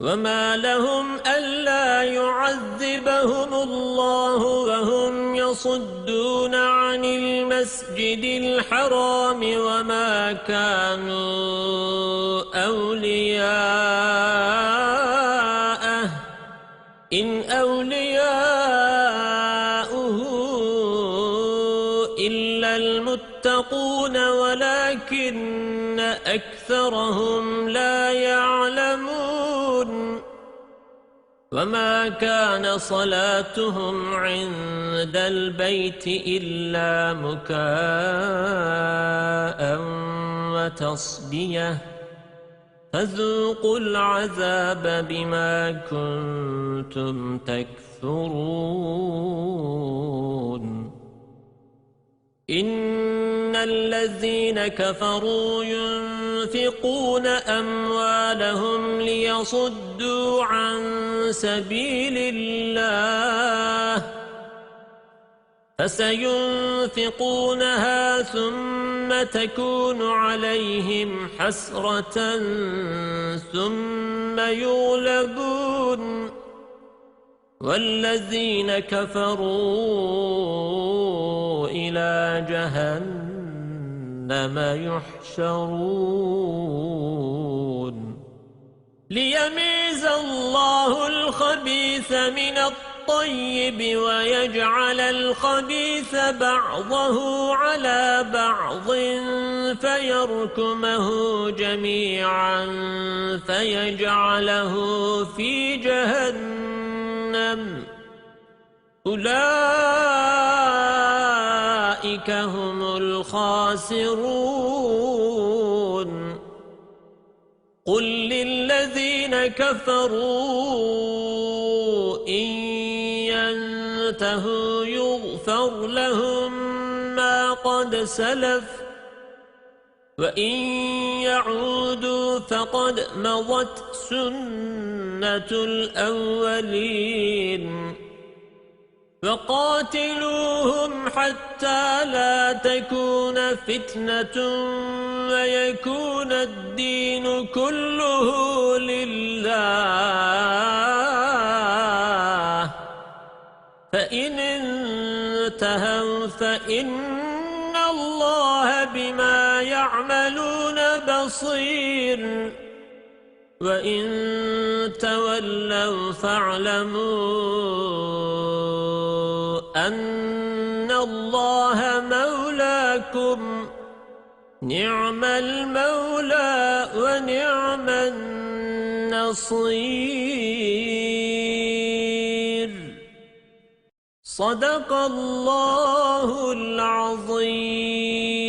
وَمَا لَهُمْ أَلَّا يُعَذِّبَهُمُ اللَّهُ وَهُمْ يَصُدُّونَ عَنِ الْمَسْجِدِ الْحَرَامِ وَمَا كَانُوا أَوْلِيَاءَهُ إِنْ أَوْلِيَاؤُهُ إِلَّا الْمُتَّقُونَ وَلَكِنَّ أَكْثَرَهُمْ لَا وَمَا كَانَ صَلَاتُهُمْ عِندَ الْبَيْتِ إِلَّا مُكَاءً وَتَصْدِيَةً فَذُوقُوا الْعَذَابَ بِمَا كُنتُمْ تَكْفُرُونَ الَّذِينَ كَفَرُوا يُنفِقُونَ أَمْوَالَهُمْ لِيَصُدُّوا عَن سَبِيلِ اللَّهِ فَسَيُنفِقُونَهَا ثُمَّ تَكُونُ عَلَيْهِمْ حَسْرَةً ثُمَّ يُغْلَبُونَ وَالَّذِينَ كَفَرُوا إِلَى جَهَنَّمَ يُحْشَرُونَ. لِيَمِيزَ اللَّهُ الْخَبِيثَ مِنَ الطَّيِّبِ وَيَجْعَلَ الْخَبِيثَ بَعْضَهُ عَلَى بَعْضٍ فَيَرْكُمَهُ جَمِيعًا فَيَجْعَلَهُ فِي جَهَنَّمَ. أُولَئِكَ هُمُ الْخَاسِرُونَ. قُل لِّلَّذِينَ كَفَرُوا إِن يَنتَهُوا يُغْفَرْ لَهُم مَّا قَدْ سَلَفَ وَإِن يَعُودُوا فَقَدْ مَضَتْ سُنَّةُ الْأَوَّلِينَ. وَقَاتِلُوهُمْ حَتَّى لَا تَكُونَ فِتْنَةٌ وَيَكُونَ الدِّينُ كُلُّهُ لِلَّهِ. فَإِنِ انْتَهَوْا فَإِنَّ اللَّهَ بِمَا يَعْمَلُونَ بَصِيرٌ. وَإِن تَوَلَّوْا فَاعْلَمُوا أَنَّ اللَّهَ مَوْلَاكُمْ نِعْمَ الْمَوْلَى وَنِعْمَ النَّصِيرُ صَدَقَ اللَّهُ الْعَظِيمُ